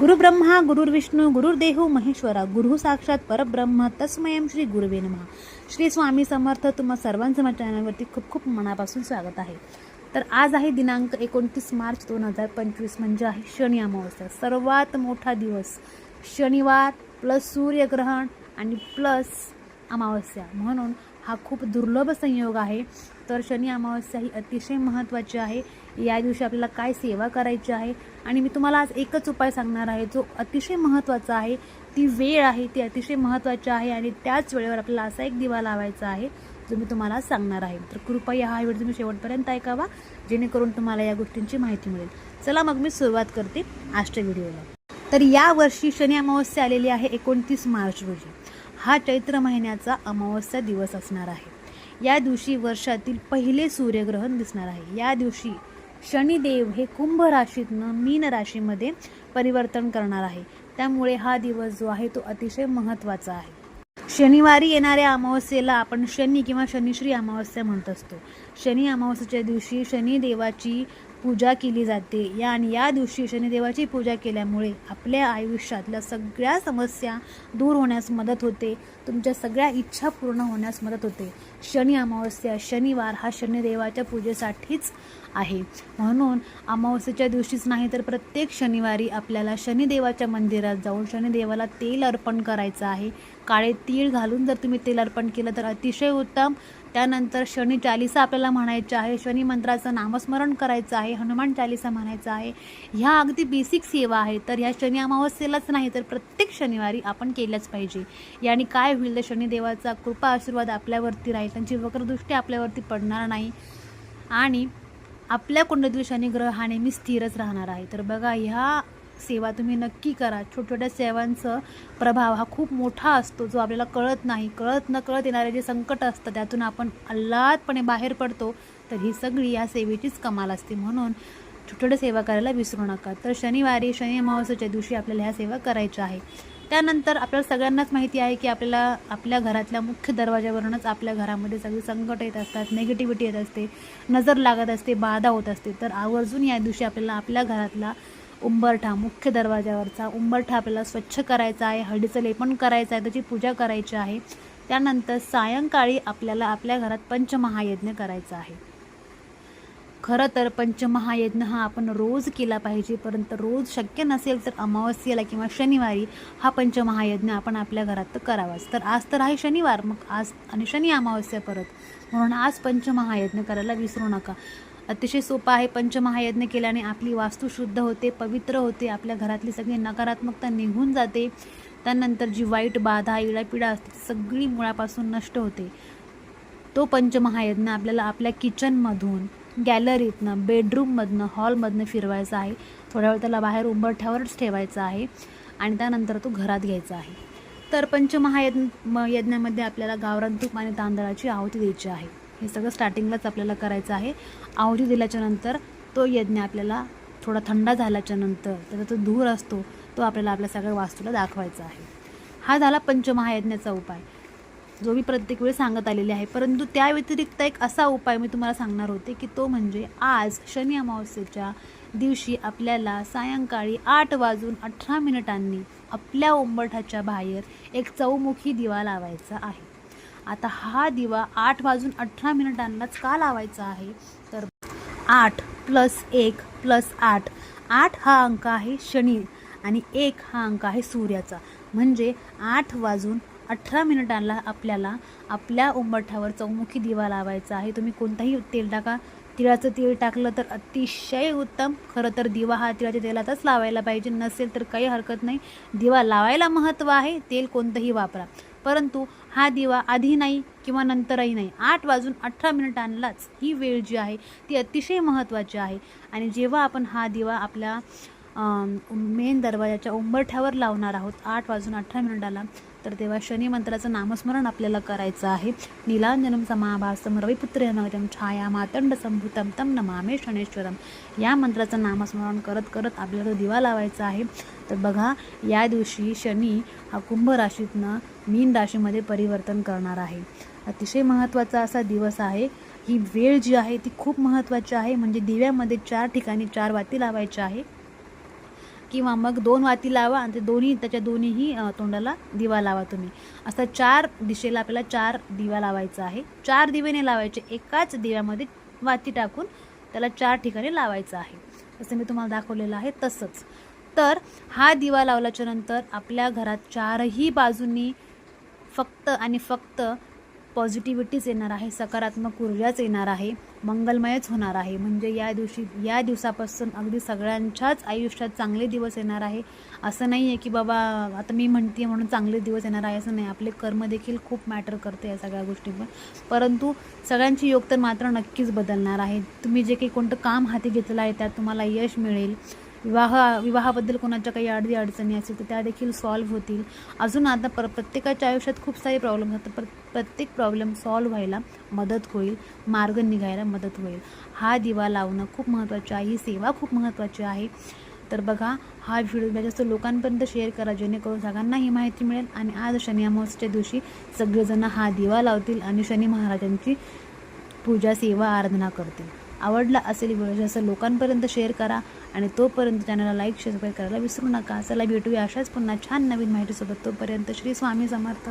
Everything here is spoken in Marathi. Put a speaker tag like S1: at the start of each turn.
S1: गुरुब्रह्मा गुरुर्विष्णू गुरुर्देहू महेश्वरा गुरु साक्षात परब्रह्म तस्मयं श्री गुरुवे नमः. श्री स्वामी समर्थ तुम्हा सर्वांचं माझ्या चॅनलवरती खूप खूप मनापासून स्वागत आहे. तर आज आहे दिनांक एकोणतीस मार्च दोन हजार पंचवीस म्हणजे आहे शनी अमावस्या. सर्वात मोठा दिवस शनिवार प्लस सूर्यग्रहण आणि प्लस अमावस्या. म्हणून हा खूप दुर्लभ संयोग आहे. तर शनी अमावस्या ही अतिशय महत्त्वाची आहे. या दिवशी आपल्याला काय सेवा करायची आहे? आणि मी तुम्हाला आज एकच उपाय सांगणार आहे जो अतिशय महत्त्वाचा आहे. ती वेळ आहे ती अतिशय महत्त्वाची आहे आणि त्याच वेळेवर आपल्याला असा एक दिवा लावायचा आहे जो मी तुम्हाला सांगणार आहे. तर कृपया हा व्हिडिओ तुम्ही शेवटपर्यंत ऐकावा जेणेकरून तुम्हाला या गोष्टींची माहिती मिळेल. चला मग मी सुरुवात करते आजच्या व्हिडिओला. तर या वर्षी शनी अमावस्या आलेली आहे एकोणतीस मार्च रोजी. हा चैत्र महिन्याचा अमावस्या दिवस असणार आहे. या दिवशी वर्षातील पहिले सूर्यग्रहण दिसणार आहे. या दिवशी शनिदेव हे कुंभ राशीतनं मीन राशीमध्ये परिवर्तन करणार आहे. त्यामुळे हा दिवस जो आहे तो अतिशय महत्त्वाचा आहे. शनिवारी येणाऱ्या अमावस्येला आपण शनी किंवा शनिश्री अमावस्या म्हणत असतो. शनी अमावस्येच्या दिवशी शनिदेवाची पूजा केली जाते. या आणि या दिवशी शनिदेवाची पूजा केल्यामुळे आपल्या आयुष्यातल्या सगळ्या समस्या दूर होण्यास मदत होते. तुमच्या सगळ्या इच्छा पूर्ण होण्यास मदत होते. शनी अमावस्या शनिवार हा शनिदेवाच्या पूजेसाठीच आहे. म्हणून अमावस्येच्या दिवशीच नाही तर प्रत्येक शनिवारी आपल्याला शनिदेवाच्या मंदिरात जाऊन शनिदेवाला तेल अर्पण करायचं आहे. काळे तीळ घालून जर तुम्ही तेल अर्पण केलं तर अतिशय उत्तम. त्यानंतर शनी चालिसा आपल्याला म्हणायचं आहे. शनी मंत्राचं नामस्मरण करायचं आहे. हनुमान चालिसा म्हणायचं आहे. ह्या अगदी बेसिक सेवा आहे. तर ह्या शनी अमावस्येलाच नाही तर प्रत्येक शनिवारी आपण केल्याच पाहिजे. याने काय होईल? तर शनिदेवाचा कृपा आशीर्वाद आपल्यावरती राहील. त्यांची वक्रदृष्टी आपल्यावरती पडणार नाही. आणि आपल्या कुंडलीतील शनिग्रह हा नेहमी स्थिरच राहणार आहे. तर बघा ह्या सेवा तुम्ही नक्की करा. छोट्या छोट्या सेवांचं प्रभाव हा खूप मोठा असतो जो आपल्याला कळत नाही. कळत न कळत येणारे जे संकट असतं त्यातून आपण आल्हादपणे बाहेर पडतो तर ही सगळी या सेवेचीच कमाल असते. म्हणून छोट्या सेवा करायला विसरू नका. तर शनिवारी शनी अमावस्येच्या दिवशी आपल्याला ह्या सेवा करायच्या आहे त्यानंतर आपल्याला सगळ्यांनाच माहिती आहे की आपल्याला आपल्या घरातल्या मुख्य दरवाज्यावरूनच आपल्या घरामध्ये सगळी संकट येत असतात नेगेटिव्हिटी येत असते नजर लागत असते बाधा होत असते. तर आवर्जून या दिवशी आपल्याला आपल्या घरातला उंबरठा मुख्य दरवाजावरचा उंबरठा आपल्याला स्वच्छ करायचा आहे हळदीचं लेपन करायचं आहे त्याची पूजा करायची आहे. त्यानंतर सायंकाळी आपल्याला आपल्या घरात पंचमहायज्ञ करायचा आहे. खरं तर पंचमहायज्ञ हा आपण रोज केला पाहिजे परंतु रोज शक्य नसेल तर अमावस्येला किंवा शनिवारी हा पंचमहायज्ञ आपण आपल्या घरात तर करावाच. तर आज तर आहे शनिवार मग आज आणि शनी अमावस्या परत. म्हणून आज पंचमहायज्ञ करायला विसरू नका. अतिशय सोपा आहे पंचमहायज्ञ केल्याने आपली वास्तू शुद्ध होते पवित्र होते आपल्या घरातली सगळी नकारात्मकता निघून जाते. त्यानंतर जी वाईट बाधा इडापिडा असते ती सगळी मुळापासून नष्ट होते. तो पंचमहायज्ञ आपल्याला आपल्या किचनमधून गॅलरीतनं बेडरूममधनं हॉलमधनं फिरवायचा आहे. थोड्या वेळ त्याला बाहेर उंबरठ्यावरच ठेवायचा आहे आणि त्यानंतर तो घरात घ्यायचा आहे. तर पंचमहायज्ञ म- यज्ञामध्ये आपल्याला गावरान तूप आणि तांदळाची आहुती द्यायची आहे. हे सगळं स्टार्टिंगलाच आपल्याला करायचं आहे. आहुती दिल्याच्या नंतर तो यज्ञ आपल्याला थोडा थंड झाल्याच्यानंतर त्याचा तो धूर असतो तो आपल्याला आपल्या सगळ्या वास्तूला दाखवायचा आहे. हा झाला पंचमहायज्ञाचा उपाय. जो मी प्रत्येक वेळी सांगत आलेले आहे. परंतु त्या व्यतिरिक्त एक असा उपाय मी तुम्हाला सांगणार होते की तो म्हणजे आज शनी अमावस्येच्या दिवशी आपल्याला सायंकाळी आठ वाजून अठरा मिनिटांनी आपल्या उंबरठाच्या बाहेर एक चौमुखी दिवा लावायचा आहे. आता हा दिवा आठ वाजून अठरा मिनिटांनाच का लावायचा आहे? तर आठ प्लस एक प्लस आठ आठ हा अंक आहे शनी आणि एक हा अंक आहे सूर्याचा. म्हणजे आठ वाजून अठरा मिनिटांना आपल्याला आपल्या उंबरठ्यावर चौमुखी दिवा लावायचा आहे. तुम्ही कोणताही तेल टाका. तिळाचं तेल टाकलं तर अतिशय उत्तम. खरं तर दिवा हा तिळाच्या तेलातच लावायला पाहिजे. नसेल तर काही हरकत नाही. दिवा लावायला महत्त्व आहे. तेल कोणतंही वापरा. परंतु हा दिवा आधी नाही किंवा नंतरही नाही. आठ वाजून अठरा मिनिटांनाच ही वेळ जी आहे ती अतिशय महत्त्वाची आहे. आणि जेव्हा आपण हा दिवा आपल्या मेन दरवाजाच्या उंबरठ्यावर लावणार आहोत. आठ वाजून अठरा मिनिटाला. तर तेव्हा शनी मंत्राचं नामस्मरण आपल्याला करायचं आहे. नीलांजनम समाभासम रविपुत्र नगजम छाया मातंड संभूतम तम नमामे शनेश्वरम. या मंत्राचं नामस्मरण करत करत आपल्याला दिवा लावायचा आहे. तर बघा या दिवशी शनी हा कुंभ राशीतनं मीन राशीमध्ये परिवर्तन करणार आहे. अतिशय महत्त्वाचा असा दिवस आहे. ही वेळ जी आहे ती खूप महत्त्वाची आहे. म्हणजे दिव्यामध्ये चार ठिकाणी चार वाती लावायच्या आहे. किंवा मग दोन वाती लावा आणि ते दोन्ही त्याच्या दोन्हीही तोंडाला दिवा लावा तुम्ही. असं चार दिशेला आपल्याला चार दिवा लावायचा आहे. चार दिवेने लावायचे एकाच दिव्यामध्ये वाती टाकून त्याला चार ठिकाणी लावायचं आहे. जसं मी तुम्हाला दाखवलेलं आहे तसंच. तर हा दिवा लावल्याच्या नंतर आपल्या घरात चारही बाजूंनी फक्त आणि फक्त पॉझिटिव्हिटीच येणार आहे सकारात्मक ऊर्जाच येणार आहे मंगलमयच होणार आहे. म्हणजे या दिवशी या दिवसापासून अगदी सगळ्यांच्याच आयुष्यात चांगले दिवस येणार आहे. असं नाही आहे की बाबा आता मी म्हणते म्हणून चांगले दिवस येणार आहे असं नाही. आपले कर्म देखील खूप मॅटर करते या सगळ्या गोष्टींवर. परंतु सगळ्यांची योग तर मात्र नक्कीच बदलणार आहे. तुम्ही जे काही कोणतं काम हाती घेतलं आहे त्यात तुम्हाला यश मिळेल. विवाह विवाहाबद्दल कोणाच्या काही अडदी अडचणी असतील तर त्या देखील सॉल्व्ह होतील. अजून आता प्र प्रत्येकाच्या आयुष्यात खूप सारे प्रॉब्लेम असतात. प्र प्रत्येक प्रॉब्लेम सॉल्व्ह व्हायला मदत होईल. मार्ग निघायला मदत होईल. हा दिवा लावणं खूप महत्त्वाचे आहे. ही सेवा खूप महत्त्वाची आहे. तर बघा हा व्हिडिओ जास्त लोकांपर्यंत शेअर करा. जेणेकरून सगळ्यांना ही माहिती मिळेल. आणि आज शनी अमावस्याच्या दिवशी सगळेजण हा दिवा लावतील आणि शनी महाराजांची पूजा सेवा आराधना करतील. आवडला असेल व्हिडिओ जास्त लोकांपर्यंत शेअर करा आणि तोपर्यंत चॅनलला लाईक सबस्क्राईब करायला विसरू नका. चला भेटूया अशाच पुन्हा छान नवीन माहितीसोबत. तोपर्यंत श्री स्वामी समर्थ.